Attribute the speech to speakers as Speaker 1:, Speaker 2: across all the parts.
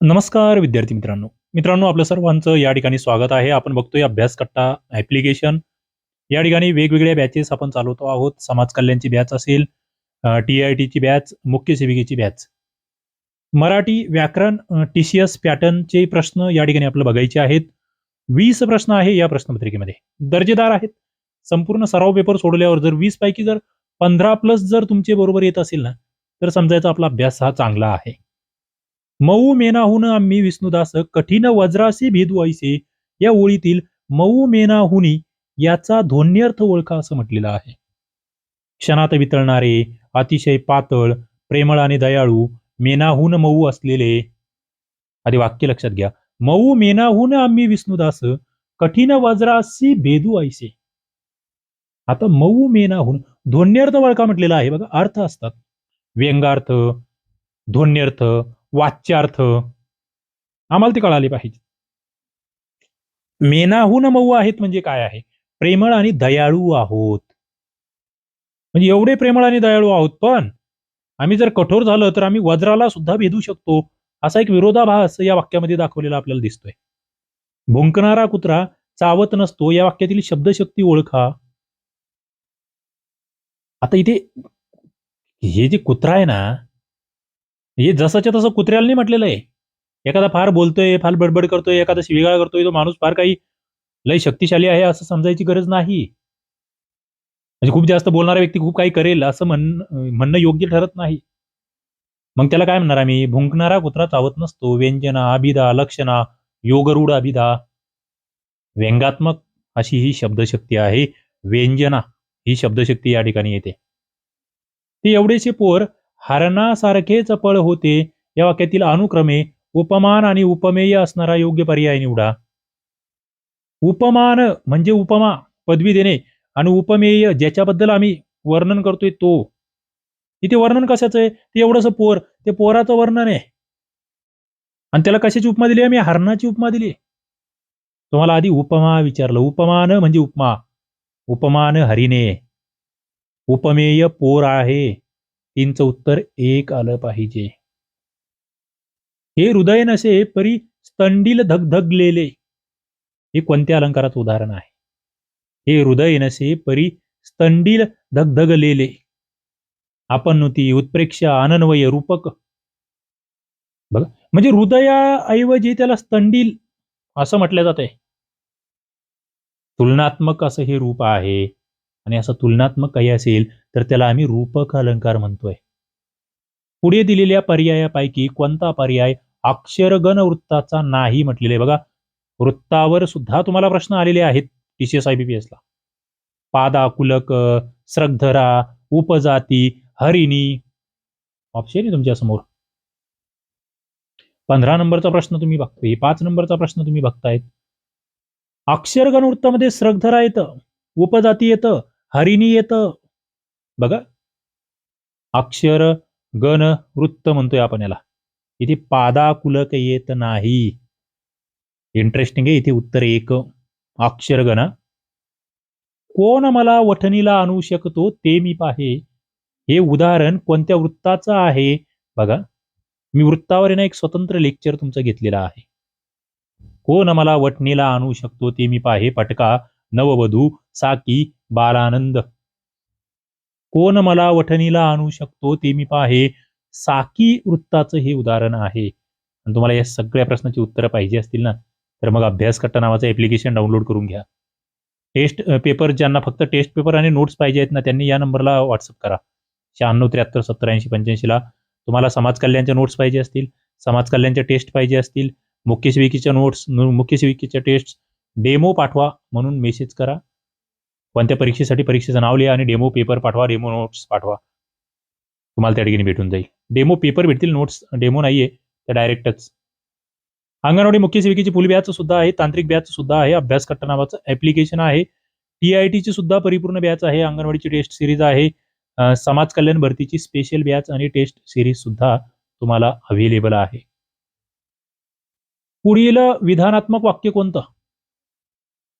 Speaker 1: नमस्कार विद्यार्थी मित्रांनो. मित्रांनो आपलं सर्वांचं या ठिकाणी स्वागत आहे. आपण बघतोय अभ्यास कट्टा ऍप्लिकेशन या ठिकाणी वेगवेगळ्या बॅचेस आपण चालवतो आहोत. समाज कल्याणची बॅच असेल टी आय टीची बॅच मुख्य सेविकेची बॅच मराठी व्याकरण टी सी एस पॅटर्नचे प्रश्न या ठिकाणी आपल्याला बघायचे आहेत. वीस प्रश्न आहे या प्रश्नपत्रिकेमध्ये. दर्जेदार आहेत. संपूर्ण सराव पेपर सोडल्यावर जर वीस पैकी जर पंधरा प्लस जर तुमचे बरोबर येत असेल ना तर समजायचा आपला अभ्यास हा चांगला आहे. मऊ मेनाहून आम्ही विष्णुदास कठीण वज्रासी भेदू ऐसे या ओळीतील मऊ मेनाहुनी याचा ध्वन्यर्थ ओळखा असं म्हटलेलं आहे. क्षणात वितळणारे अतिशय पातळ प्रेमळ आणि दयाळू मेनाहून मऊ असलेले आधी वाक्य लक्षात घ्या. मऊ मेनाहून आम्ही विष्णुदास कठीण वज्रासी भेदू ऐसे आता मऊ मेनाहून ध्वन्यर्थ ओळखा म्हटलेला आहे. बघा अर्थ असतात. व्यंगार्थ ध्वन्यर्थ वाच्यार्थ. आम्हाला ते कळाले पाहिजे. मेनाहून मऊ आहेत म्हणजे काय आहे? प्रेमळ आणि दयाळू आहोत. म्हणजे एवढे प्रेमळ आणि दयाळू आहोत पण आम्ही जर कठोर झालं तर आम्ही वज्राला सुद्धा भेदू शकतो. असा एक विरोधाभास या वाक्यामध्ये दाखवलेला आपल्याला दिसतोय. भुंकणारा कुत्रा चावत नसतो या वाक्यातील शब्दशक्ती ओळखा. आता इथे हे जे कुत्रा आहे ना हे जसंच्या तसं कुत्र्याला नाही म्हटलेलं आहे. एखादा फार बोलतोय फार बडबड करतोय एखादा शिवीगाळ करतोय तो माणूस फार काही लय शक्तिशाली आहे असं समजायची गरज नाही. म्हणजे खूप जास्त बोलणारा व्यक्ती खूप काही करेल असं म्हण म्हणणं योग्य ठरत नाही. मग त्याला काय म्हणणार आम्ही? भुंकणारा कुत्रा चावत नसतो. व्यंजना अभिधा लक्षणा योगरूढ अभिधा व्यंगात्मक अशी ही शब्दशक्ती आहे. व्यंजना ही शब्दशक्ती या ठिकाणी येते. ते एवढेसे पोर हरणासारखेच पळ होते. या वाक्यातील अनुक्रमे उपमान आणि उपमेय असणारा योग्य पर्याय निवडा. उपमान म्हणजे उपमा पदवी देणे आणि उपमेय ज्याच्याबद्दल आम्ही वर्णन करतोय तो. इथे वर्णन कशाचं आहे? ते एवढंसं पोर ते पोराचं वर्णन आहे. आणि त्याला कशाची उपमा दिली? आम्ही हरणाची उपमा दिली. तुम्हाला आधी उपमा विचारलं. उपमान म्हणजे उपमा. उपमान हरिणे. उपमेय पोर आहे. तीनचं उत्तर एक आलं पाहिजे. हे हृदय नसे परी स्तंडील धगधगलेले. हे कोणत्या अलंकाराचं उदाहरण आहे? हे हृदय नसे परी स्तंडील धगधगलेले. आपन्नुती उत्प्रेक्षा अनन्वय रूपक. बघा म्हणजे हृदयाऐवजी त्याला स्तंडील असं म्हटलं जात आहे तुलनात्मक असं हे रूप आहे. आणि असं तुलनात्मक काही असेल तर त्याला आम्ही रूपक अलंकार म्हणतोय. पुढे दिलेल्या पर्यायापैकी कोणता पर्याय अक्षरगण वृत्ताचा नाही म्हटलेले? आहे बघा वृत्तावर सुद्धा तुम्हाला प्रश्न आलेले आहेत टीसीएस आयबीपीएस ला पादा कुलक श्रद्धरा उपजाती हरिणी. ऑप्शन आहे तुमच्यासमोर पंधरा नंबरचा प्रश्न तुम्ही बघतोय पाच नंबरचा प्रश्न तुम्ही बघतायत. अक्षरगण वृत्तामध्ये श्रद्धरा येतं उपजाती येतं हरिणी येतं. बघा. अक्षर गण वृत्त म्हणतोय आपण याला. इथे पादाकुलक येत नाही. इंटरेस्टिंग आहे इथे उत्तर एक. अक्षरगण कोण मला वठणीला आणू शकतो ते मी पाहे. हे उदाहरण कोणत्या वृत्ताचं आहे? बघा. मी वृत्तावर ना एक स्वतंत्र लेक्चर तुमचं घेतलेलं आहे. कोण मला वठणीला आणू शकतो ते मी पाहे. पटका. नववधू. साकी बालानंद. कोण मला वठणीला आणू शकतो ते मी पाहे. साकी वृत्ताचं हे उदाहरण आहे. आणि तुम्हाला या सगळ्या प्रश्नाची उत्तरं पाहिजे असतील ना तर मग अभ्यास कट्टा नावाचं ॲप्लिकेशन डाउनलोड करून घ्या. टेस्ट पेपर ज्यांना फक्त टेस्ट पेपर आणि नोट्स पाहिजे आहेत ना त्यांनी या नंबरला व्हॉट्सअप करा. शहाण्णव त्र्याहत्तर सत्तर ऐंशी पंच्याऐंशीला तुम्हाला समाज कल्याणच्या नोट्स पाहिजे असतील समाज कल्याणच्या टेस्ट पाहिजे असतील मुख्य सेविकीच्या नोट्स मुख्य सेविकीच्या टेस्ट डेमो पाठवा म्हणून मेसेज करा. पण त्या परीक्षेसाठी परीक्षेचं नाव लिहा आणि डेमो पेपर पाठवा डेमो नोट्स पाठवा. तुम्हाला त्या ठिकाणी भेटून जाईल. डेमो पेपर भेटतील नोट्स डेमो नाहीये त्या डायरेक्टच. अंगणवाडी मुख्य सेविकेची फुल बॅच सुद्धा आहे तांत्रिक बॅच सुद्धा आहे अभ्यास कट्टा नावाचं ऍप्लिकेशन आहे. टी आय टीची सुद्धा परिपूर्ण बॅच आहे अंगणवाडीची टेस्ट सिरीज आहे. समाज कल्याण भरतीची स्पेशल बॅच आणि टेस्ट सिरीज सुद्धा तुम्हाला अवेलेबल आहे. पुढील विधानात्मक वाक्य कोणतं?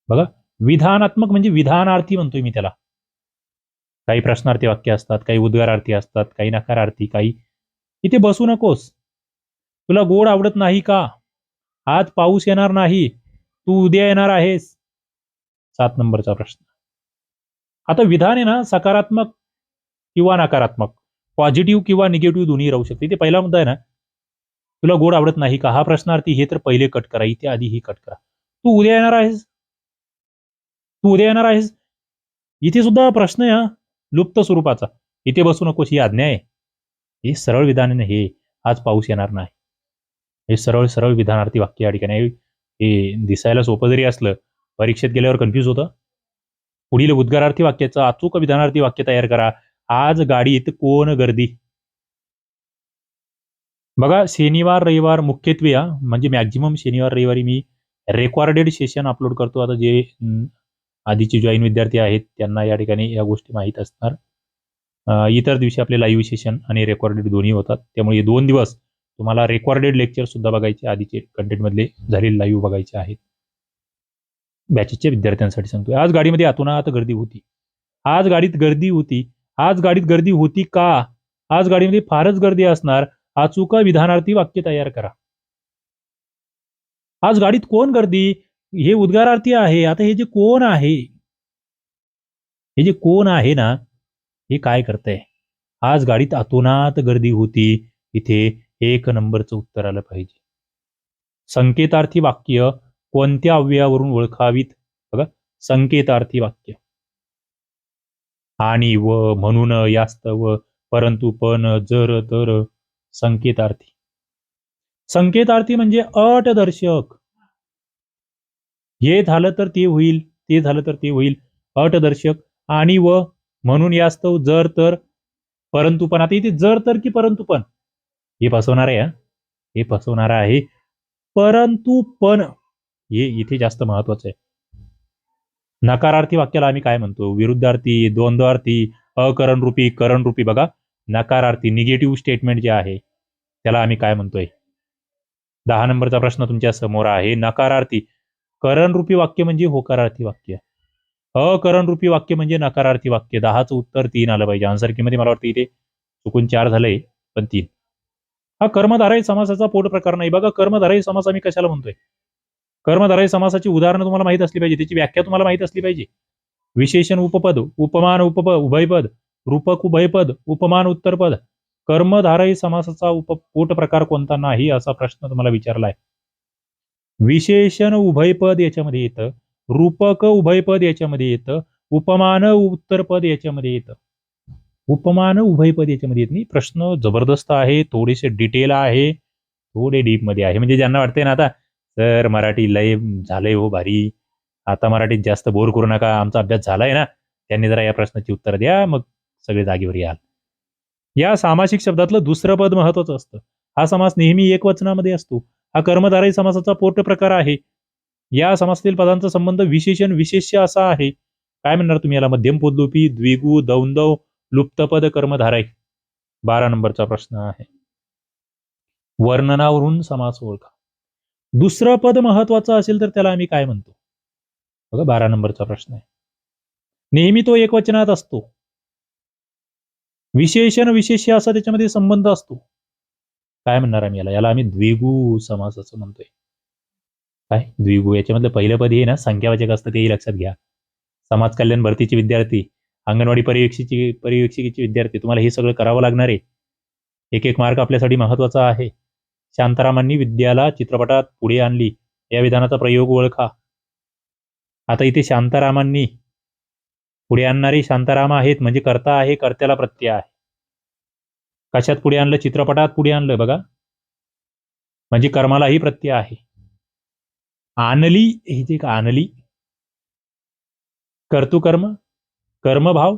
Speaker 1: बघा. विधानात्मक म्हणजे विधानार्थी म्हणतोय मी त्याला. काही प्रश्नार्थी वाक्य असतात काही उद्गारार्थी असतात काही नकारार्थी काही इथे बसू नकोस. तुला गोड आवडत नाही का? आज पाऊस येणार नाही तू उद्या येणार आहेस. सात नंबरचा प्रश्न. आता विधान आहे ना सकारात्मक किंवा नकारात्मक. पॉझिटिव्ह किंवा निगेटिव्ह दोन्ही राहू शकते. ते पहिला मुद्दा आहे ना तुला गोड आवडत नाही का? हा प्रश्नार्थी हे तर पहिले कट करा. इथे आधी ही कट करा. तू उद्या येणार आहेस? तू उद्या येणार आहेस? इथे सुद्धा प्रश्न आहे हा. लुप्त स्वरूपाचा. इथे बसू नकोस ही आज्ञा आहे. हे सरळ विधान हे आज पाऊस येणार नाही. हे सरळ सरळ विधानार्थी वाक्य या ठिकाणी हे दिसायला सोपं जरी असलं परीक्षेत गेल्यावर कन्फ्यूज होतं. पुढील उद्गारार्थी वाक्याचं अचूक विधानार्थी वाक्य तयार करा. आज गाडीत कोण गर्दी? बघा शनिवार रविवार मुख्यत्वे हा म्हणजे मॅक्झिमम शनिवार रविवारी मी रेकॉर्डेड सेशन अपलोड करतो. आता जे आधीचे जॉईन विद्यार्थी आहेत त्यांना या ठिकाणी या गोष्टी माहीत असणार. इतर दिवशी आपले लाईव्ह सेशन आणि रेकॉर्डेड दोन्ही होतात. त्यामुळे दोन दिवस तुम्हाला रेकॉर्डेड लेक्चर सुद्धा बघायचे आधीचे कंटेंटमधले झालेले लाईव्ह बघायचे आहेत. बॅचेसच्या विद्यार्थ्यांसाठी सांगतोय. आज गाडीमध्ये अतोनात गर्दी होती. आज गाडीत गर्दी होती. आज गाडीत गर्दी होती का? आज गाडीमध्ये फारच गर्दी असणार. अचूक विधानार्थी वाक्य तयार करा. आज गाडीत कोण गर्दी? हे उद्गारार्थी आहे आता हे जे कोण आहे? हे जे कोण आहे ना हे काय करतंय? आज गाडीत अतोनात गर्दी होती इथे एक नंबरचं उत्तर आलं पाहिजे. संकेतार्थी वाक्य कोणत्या अव्ययावरून ओळखावीत? बघा संकेतार्थी वाक्य. आणि व म्हणून यास्तव परंतु पण जर तर संकेतार्थी. संकेतार्थी म्हणजे अटदर्शक हे झालं तर ते होईल ते झालं तर ते होईल. अटदर्शक आणि व म्हणून यास्तव जर तर परंतु पण आता इथे जर तर की परंतु पण? हे फसवणार आहे हे? फसवणार आहे. परंतु पण हे इथे जास्त महत्वाचं आहे. नकारार्थी वाक्याला आम्ही काय म्हणतो? विरुद्धार्थी द्वंद्वार्थी अकरण रूपी करण रूपी बघा नकारार्थी निगेटिव्ह स्टेटमेंट जे आहे त्याला आम्ही काय म्हणतोय? दहा नंबरचा प्रश्न तुमच्यासमोर आहे. नकारार्थी करणरूपी वाक्य म्हणजे होकारार्थी वाक्य. अकरणरूपी वाक्य म्हणजे नकारार्थी वाक्य. दहाचं उत्तर तीन आलं पाहिजे. आन्सरमध्ये मला वाटतं इथे? चुकून चार झालंय पण तीन. हा कर्मधारय समासाचा पोट प्रकार नाही. बघा कर्मधारय समास आम्ही कशाला म्हणतोय? कर्मधारय समासाची उदाहरणं तुम्हाला माहीत असली पाहिजे. त्याची व्याख्या तुम्हाला माहीत असली पाहिजे. विशेषण उपपद उपमान उपप उभयपद रूपक उभयपद उपमान उत्तरपद. कर्मधारय समासाचा उप पोट प्रकार कोणता नाही असा प्रश्न तुम्हाला विचारला आहे विशेषण उभयपद याच्यामध्ये येतं. रूपक उभयपद याच्यामध्ये येतं. उपमान उत्तरपद याच्यामध्ये येतं. उपमान उभयपद याच्यामध्ये येत नाही. प्रश्न जबरदस्त आहे थोडेसे डिटेल आहे थोडे डीपमध्ये आहे. म्हणजे ज्यांना वाटतंय ना आता सर मराठी लय झालंय हो भारी. आता मराठीत जास्त बोर करू नका. आमचा अभ्यास झालाय ना. त्यांनी जरा या प्रश्नाची उत्तर द्या. मग सगळे जागेवर याल या सामासिक शब्दातलं दुसरं पद महत्वाचं असतं. हा समास नेहमी एकवचनामध्ये असतो. हा कर्मधारय समासाचा पोट प्रकार आहे. या समासातील पदांचा संबंध विशेषण विशेष्य असा आहे. काय म्हणणार तुम्ही? याला मध्यम पोदलोपी द्विगु दौंदव लुप्तपद कर्मधारय बारा नंबरचा प्रश्न आहे. वर्णनावरून समास ओळखा. दुसरा पद महत्त्वाचा असेल तर त्याला आम्ही काय म्हणतो? बघा बारा नंबरचा प्रश्न आहे. नेहमी तो एकवचनात असतो. विशेषण विशेष्य असा त्याच्यामध्ये संबंध असतो. काय म्हणणार आम्ही याला? याला आम्ही द्विगु समास असं म्हणतोय. काय? द्विगु याच्यामधलं पहिलं पद हे ना संख्यावाचक असतं तेही लक्षात घ्या. समाज कल्याण भरतीचे विद्यार्थी अंगणवाडी पर्यवेक्षीची पर्यवेक्षिकेचे विद्यार्थी तुम्हाला हे सगळं करावं लागणार आहे. एक एक मार्क आपल्यासाठी महत्त्वाचा आहे. शांतारामांनी विद्याला चित्रपटात पुढे आणली. या विधानाचा प्रयोग ओळखा. आता इथे शांतारामांनी पुढे आणणारे शांताराम आहेत म्हणजे कर्ता आहे कर्त्याला प्रत्यय आहे. कशात पुढे आणलं? चित्रपटात पुढे आणलं बघा. म्हणजे कर्मालाही प्रत्यय आहे. आणली हे जे का आणली? कर्तुकर्म कर्मभाव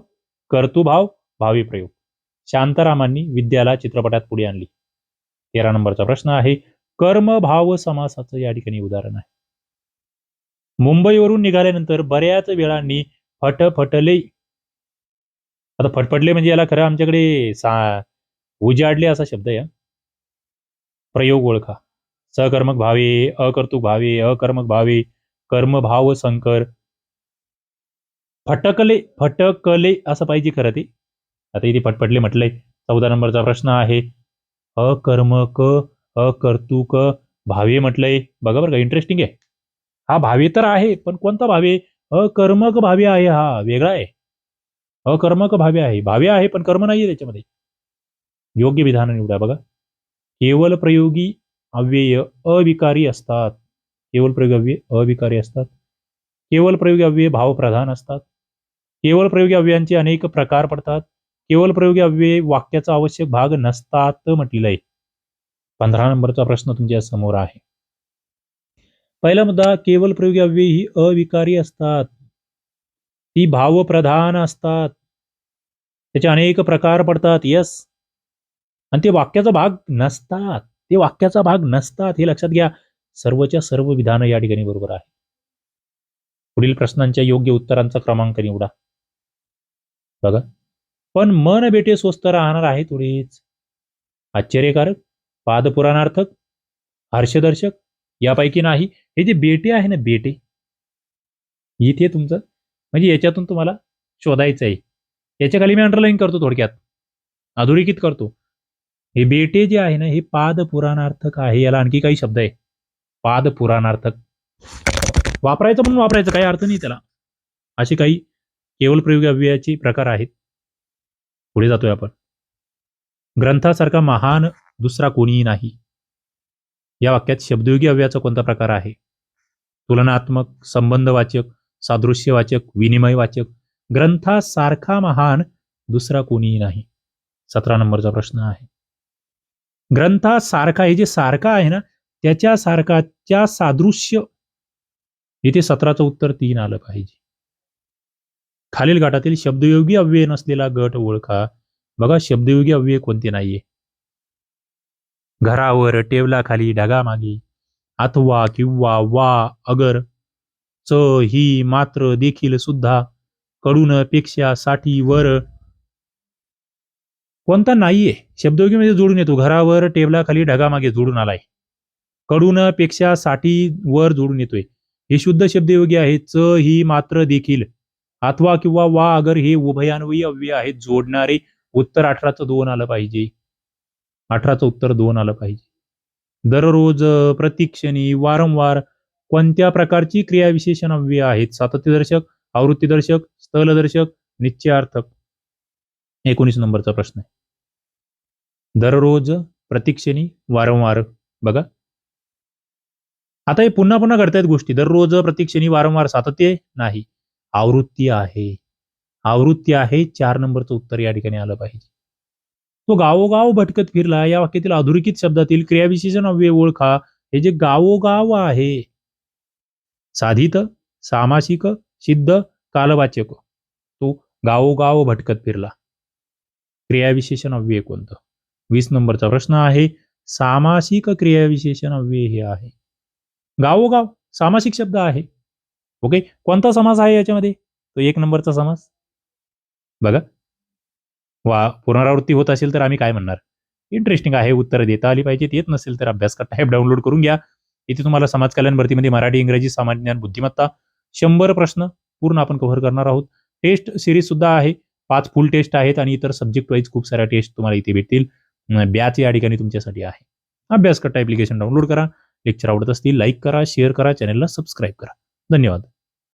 Speaker 1: कर्तुभाव भावी प्रयोग. शांतारामांनी विद्याला चित्रपटात पुढे आणली. तेरा नंबरचा प्रश्न आहे. कर्मभाव समासाचं या ठिकाणी उदाहरण आहे. मुंबईवरून निघाल्यानंतर बऱ्याच वेळांनी फटफटले. आता फटफटले म्हणजे याला खरं आमच्याकडे सा उजाडले असा शब्द आहे प्रयोग ओळखा. सकर्मक भावे अकर्तुक भावे अकर्मक भावे कर्मभाव संकर. फटकले फटकले असं पाहिजे खरं ते. आता इथे फटफटले म्हटलंय. चौदा नंबरचा प्रश्न आहे. अकर्मक अकर्तुक भावे म्हटलंय. बघा बरं का इंटरेस्टिंग आहे. हा भावे तर आहे पण कोणता भावे? अकर्मक भावे आहे हा वेगळा आहे. अकर्मक भावे आहे. भावे आहे पण कर्म नाहीये त्याच्यामध्ये. योग्य विधान निवडा. बघा. केवल प्रयोगी अव्यय अविकारी असतात. केवल प्रयोगी अव्यय अविकारी असतात. केवल प्रयोगी अव्यय भावप्रधान असतात. केवळ प्रयोगी अव्ययांचे अनेक प्रकार पडतात. केवळ प्रयोगी अव्यय वाक्याचा आवश्यक भाग नसतात म्हटलेलं आहे पंधरा नंबरचा प्रश्न तुमच्यासमोर आहे. पहिला मुद्दा केवळ प्रयोगी अव्यय ही अविकारी असतात. ती भावप्रधान असतात. त्याचे अनेक प्रकार पडतात. यस आणि ते वाक्याचा भाग नसतात. ते वाक्याचा भाग नसतात हे लक्षात घ्या. सर्वच्या सर्व विधानं या ठिकाणी बरोबर आहे पुढील प्रश्नांच्या योग्य उत्तरांचा क्रमांक निवडा. बघा. पण मन बेटे स्वस्त राहणार आहे थोडीच. आश्चर्यकारक पादपुराणार्थक हर्षदर्शक यापैकी नाही. हे जे बेटे आहे ना बेटे. इथे तुमचं म्हणजे याच्यातून तुम्हाला शोधायचं आहे याच्या खाली मी अंडरलाईन करतो थोडक्यात. अधोरेखित करतो. हे बेटे जे आहे ना हे पाद पुराणार्थक आहे. याला आणखी काही शब्द आहे. पाद पुराणार्थक वापरायचं म्हणून वापरायचं काही अर्थ नाही त्याला. असे काही केवळ प्रयोगी अव्ययाचे प्रकार आहेत. पुढे जातोय आपण. ग्रंथासारखा महान दुसरा कोणीही नाही. या वाक्यात शब्दयोगी अव्ययाचा कोणता प्रकार आहे? तुलनात्मक संबंधवाचक सादृश्यवाचक विनिमयवाचक ग्रंथासारखा महान दुसरा कोणीही नाही. सतरा नंबरचा प्रश्न आहे. ग्रंथासारखा हे जे सारखा आहे ना त्याच्या सारखाच्या सादृश्य. इथे सतराचं उत्तर तीन आलं पाहिजे. खालील गटातील शब्दयोगी अव्यय नसलेला गट ओळखा. बघा शब्दयोगी अव्यय कोणते नाहीये. घरावर टेबलाखाली ढगामागे अथवा किंवा वा अगर. च ही मात्र देखील सुद्धा कडून पेक्षा साठी वर कोणता नाहीये. शब्दयोगीमध्ये जोडून येतो. घरावर टेबलाखाली ढगामागे जोडून आलाय. कडून पेक्षा साठी वर जोडून येतोय. हे शुद्ध शब्दयोगी आहे च ही मात्र देखील अथवा किंवा वा अगर हे उभयान्वयी अव्यय आहेत. जोडणारे उत्तर अठराचं दोन आलं पाहिजे. अठराचं उत्तर दोन आलं पाहिजे. दररोज प्रतिक्षणी वारंवार कोणत्या प्रकारची क्रियाविशेषण अव्यय आहेत? सातत्यदर्शक आवृत्तीदर्शक स्थलदर्शक निश्चयार्थक? एकोणीस नंबरचा प्रश्न आहे. दररोज प्रतिक्षणी वारंवार बघा. आता हे पुन्हा पुन्हा घडतायत गोष्टी. दररोज प्रतिक्षणी वारंवार सातत्य नाही. आवृत्ती आहे. आवृत्ती आहे चार नंबरचं उत्तर या ठिकाणी आलं पाहिजे. तो गावोगाव भटकत फिरला या वाक्यातील अधोरेखित शब्दातील क्रियाविशेषण अव्यय ओळखा हे जे गावोगाव आहे. साधित सामासिक सिद्ध कालवाचक तो गावोगाव भटकत फिरला. क्रियाविशेषण अव्यय कोणतं? वीस नंबरचा प्रश्न आहे सामासिक क्रियाविशेषण अव्यय हे आहे. गावोगाव सामासिक शब्द आहे. ओके कोणता समास आहे याच्यामध्ये? तो एक नंबरचा समास. बघा. वा पुनरावृत्ती होत असेल तर आम्ही काय म्हणणार? इंटरेस्टिंग आहे उत्तर देता आली पाहिजेत. येत नसेल तर अभ्यास करता टाईप डाउनलोड करून घ्या. इथे तुम्हाला समाज कल्याण भरतीमध्ये मराठी इंग्रजी सामान्य ज्ञान बुद्धिमत्ता शंभर प्रश्न पूर्ण आपण कव्हर करणार आहोत. टेस्ट सिरीज सुद्धा आहे. पाच फुल टेस्ट आहेत आणि इतर सब्जेक्ट वाईज खूप साऱ्या टेस्ट तुम्हाला इथे भेटतील. बॅच या ठिकाणी तुमच्यासाठी आहे. अभ्यास करता ऍप्लिकेशन डाउनलोड करा लेक्चर आवडत असतील लाईक करा शेअर करा चॅनलला सबस्क्राईब करा. धन्यवाद.